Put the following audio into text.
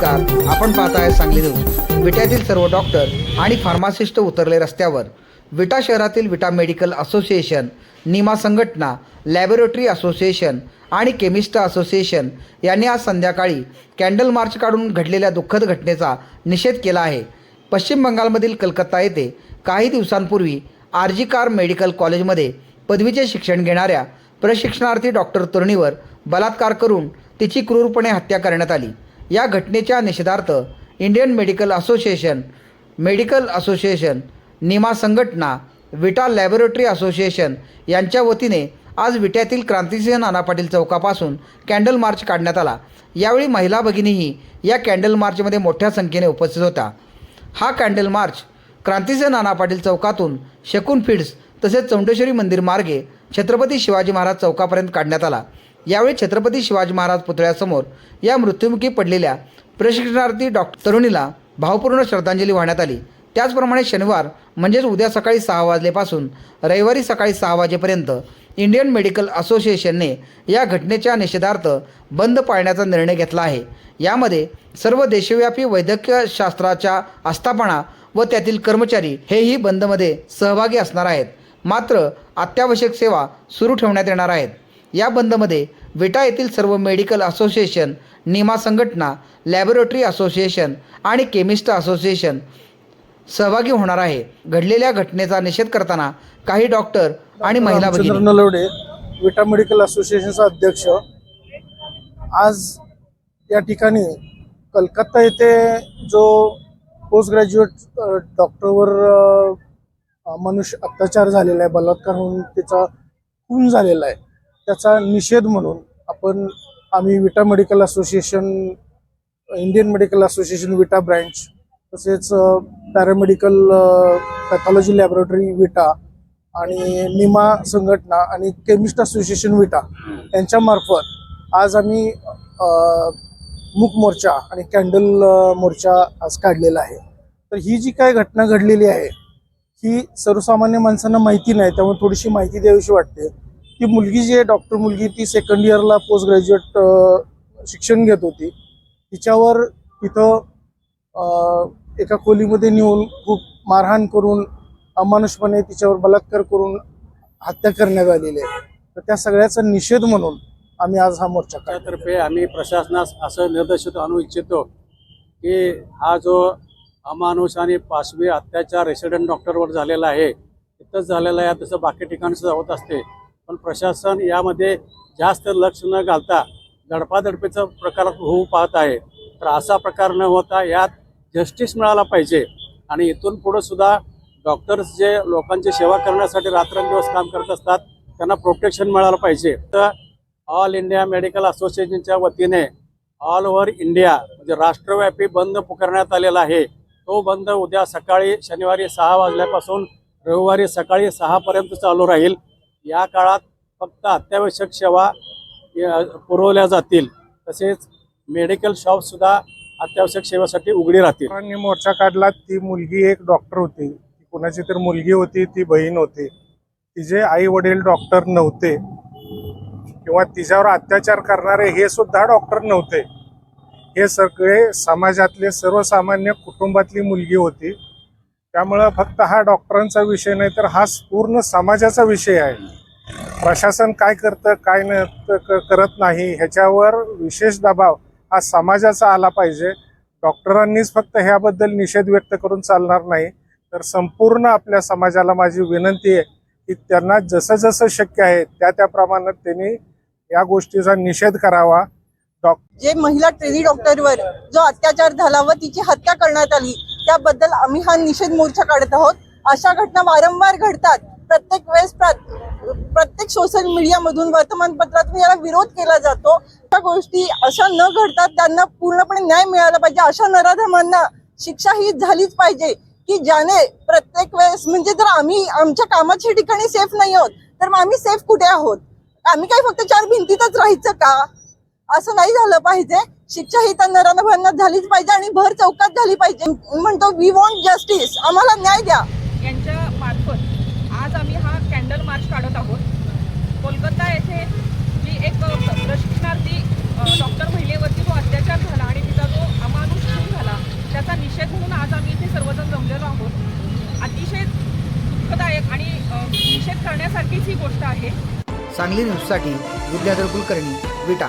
नमस्कार. आपण पाहताय सांगली न्यूज. विट्यातील सर्व डॉक्टर आणि फार्मासिस्ट उतरले रस्त्यावर. विटा शहरातील विटा मेडिकल असोसिएशन निमा संघटना लॅबोरेटरी असोसिएशन आणि केमिस्ट असोसिएशन यांनी आज संध्याकाळी कॅन्डल मार्च काढून घडलेल्या दुःखद घटनेचा निषेध केला आहे. पश्चिम बंगालमधील कलकत्ता येथे काही दिवसांपूर्वी आर जी कार मेडिकल कॉलेजमध्ये पदवीचे शिक्षण घेणाऱ्या प्रशिक्षणार्थी डॉक्टर तरुणीवर बलात्कार करून तिची क्रूरपणे हत्या करण्यात आली. या घटनेच्या निषेधार्थ Indian medical association medical association NIMA संघटना विटा लॅबोरेटरी असोसिएशन यांच्या वतीने आज विट्यातील क्रांतिसिंह नाना पाटील चौकापासून कॅन्डल मार्च काढण्यात आला. यावेळी महिला भगिनीही या कॅन्डल मार्चमध्ये मोठ्या संख्येने उपस्थित होत्या. हा कॅन्डल मार्च क्रांतिसिंह नाना पाटील चौकातून शकून फीड्स तसेच चौंडेश्वरी मंदिर मार्गे छत्रपती शिवाजी महाराज चौकापर्यंत काढण्यात आला. यावेळी छत्रपती शिवाजी महाराज पुतळ्यासमोर या मृत्युमुखी पडलेल्या प्रशिक्षणार्थी डॉक्टर तरुणीला भावपूर्ण श्रद्धांजली वाहण्यात आली. त्याचप्रमाणे शनिवार म्हणजेच उद्या सकाळी सहा वाजलेपासून रविवारी सकाळी सहा वाजेपर्यंत इंडियन मेडिकल असोसिएशनने या घटनेच्या निषेधार्थ बंद पाळण्याचा निर्णय घेतला आहे. यामध्ये सर्व देशव्यापी वैद्यकीय शास्त्राच्या आस्थापना व त्यातील कर्मचारी हेही बंदमध्ये सहभागी असणार आहेत. मात्र अत्यावश्यक सेवा सुरू ठेवण्यात येणार आहेत. या बंदमध्ये विटा येथील सर्व मेडिकल असोसिएशन निमा संघटना लॅबोरेटरी असोसिएशन आणि केमिस्ट असोसिएशन सहभागी होणार आहे. घडलेल्या घटनेचा निषेध करताना काही डॉक्टर आणि महिला नलवडे विटा मेडिकल असोसिएशनचा अध्यक्ष आज या ठिकाणी कलकत्ता येथे जो पोस्ट ग्रॅज्युएट डॉक्टरवर मनुष्य अत्याचार झालेला आहे बलात्कार होऊन त्याचा खून झालेला आहे. त्याचा निषेध म्हणून आपण आम्ही Vita medical association Indian medical association Vita branch तसेच पॅरामेडिकल पॅथॉलॉजी लॅबोरेटरी विटा आणि निमा संघटना आणि केमिस्ट असोसिएशन विटा यांच्यामार्फत आज आम्ही मूक मोर्चा आणि कॅन्डल मोर्चा आज काढलेला आहे. तर ही जी काय घटना घडलेली आहे ही सर्वसामान्य माणसांना माहिती नाही त्यामुळे थोडीशी माहिती द्यावीशी वाटते. ती मुलगी जी आहे डॉक्टर मुलगी ती सेकंड इयरला पोस्ट ग्रॅज्युएट शिक्षण घेत होती. तिच्यावर तिथं एका खोलीमध्ये नेऊन खूप मारहाण करून अमानुषपणे तिच्यावर बलात्कार करून हत्या करण्यात आलेली आहे. तर त्या सगळ्याचा निषेध म्हणून आम्ही आज हा मोर्चा काढला. आम्ही प्रशासनास असं निर्देशित आणू इच्छितो की हा जो अमानुष आणि पाशवी अत्याचार रेसिडेंट डॉक्टरवर झालेला आहे तिथंच झालेला आहे तसं बाकी ठिकाणी सुद्धा होत असते. पण प्रशासन यामध्ये जास्त लक्ष न घालता धडपाधडपीचा प्रकार होऊ पाहत आहे. तर असा प्रकार न होता यात जस्टिस मिळाला पाहिजे. आणि इथून पुढं सुद्धा डॉक्टर्स जे लोकांची सेवा करण्यासाठी रात्रंदिवस काम करत असतात त्यांना प्रोटेक्शन मिळालं पाहिजे. तर ऑल इंडिया मेडिकल असोसिएशनच्या वतीने ऑल ओव्हर इंडिया म्हणजे राष्ट्रव्यापी बंद पुकारण्यात आलेला आहे. तो बंद उद्या सकाळी शनिवारी सहा वाजल्यापासून रविवारी सकाळी सहापर्यंत चालू राहील. या काळात फक्त अत्यावश्यक सेवा या, पुरवल्या जातील. तसेच मेडिकल शॉपसुद्धा अत्यावश्यक सेवेसाठी उघडी राहतील. मोर्चा काढला ती मुलगी एक डॉक्टर होती. कोणाची तर मुलगी होती ती बहीण होती. तिचे आई वडील डॉक्टर नव्हते. किंवा तिच्यावर अत्याचार करणारे हे सुद्धा डॉक्टर नव्हते. हे सगळे समाजातले सर्वसामान्य कुटुंबातली मुलगी होती. त्यामुळं फक्त हा डॉक्टरांचा विषय नाही तर हा पूर्ण समाजाचा विषय आहे. प्रशासन काय करतं काय न क- करत नाही ह्याच्यावर विशेष दबाव हा समाजाचा आला पाहिजे. डॉक्टरांनीच फक्त ह्याबद्दल निषेध व्यक्त करून चालणार नाही. तर संपूर्ण आपल्या समाजाला माझी विनंती आहे की त्यांना जसं जसं शक्य आहे त्या त्या प्रमाणात त्यांनी या गोष्टीचा निषेध करावा. डॉक्टर जे महिला ट्रेनी डॉक्टरवर जो अत्याचार झाला व तिची हत्या करण्यात आली त्याबद्दल आम्ही हा निषेध मोर्चा काढत आहोत. अशा घटना वारंवार घडतात. प्रत्येक वेळेस प्रत्येक सोशल मीडियामधून वर्तमानपत्रातून याला विरोध केला जातो. त्या गोष्टी अशा न घडतात त्यांना पूर्णपणे न्याय मिळाला पाहिजे. अशा नराधमांना शिक्षा ही झालीच पाहिजे की ज्याने प्रत्येक वेळेस म्हणजे जर आम्ही आमच्या कामाच्या ठिकाणी सेफ नाही आहोत तर मग आम्ही सेफ कुठे आहोत? आम्ही काय फक्त चार भिंतीतच राहायचं का? असं नाही झालं पाहिजे. शिक्षा ही तर नरानभरणात झालीच पाहिजे आणि भर चौकात झाली पाहिजे. म्हणतो वी वॉन्ट जस्टिस आम्हाला न्याय द्या. यांच्या मार्फत आज आम्ही हा कॅन्डल मार्च काढत आहोत. कोलकाता येथे जी एक प्रशिक्षणार्थी डॉक्टर महिलेवरती जो अत्याचार झाला आणि तिचा जो अमानुष झाला त्याचा निषेध म्हणून आज आम्ही इथे सर्वजण जमलेलो आहोत. अतिशय दुःखदायक आणि निषेध करण्यासारखीच ही गोष्ट आहे. सांगली न्यूजसाठी विद्याधर कुलकर्णी विटा.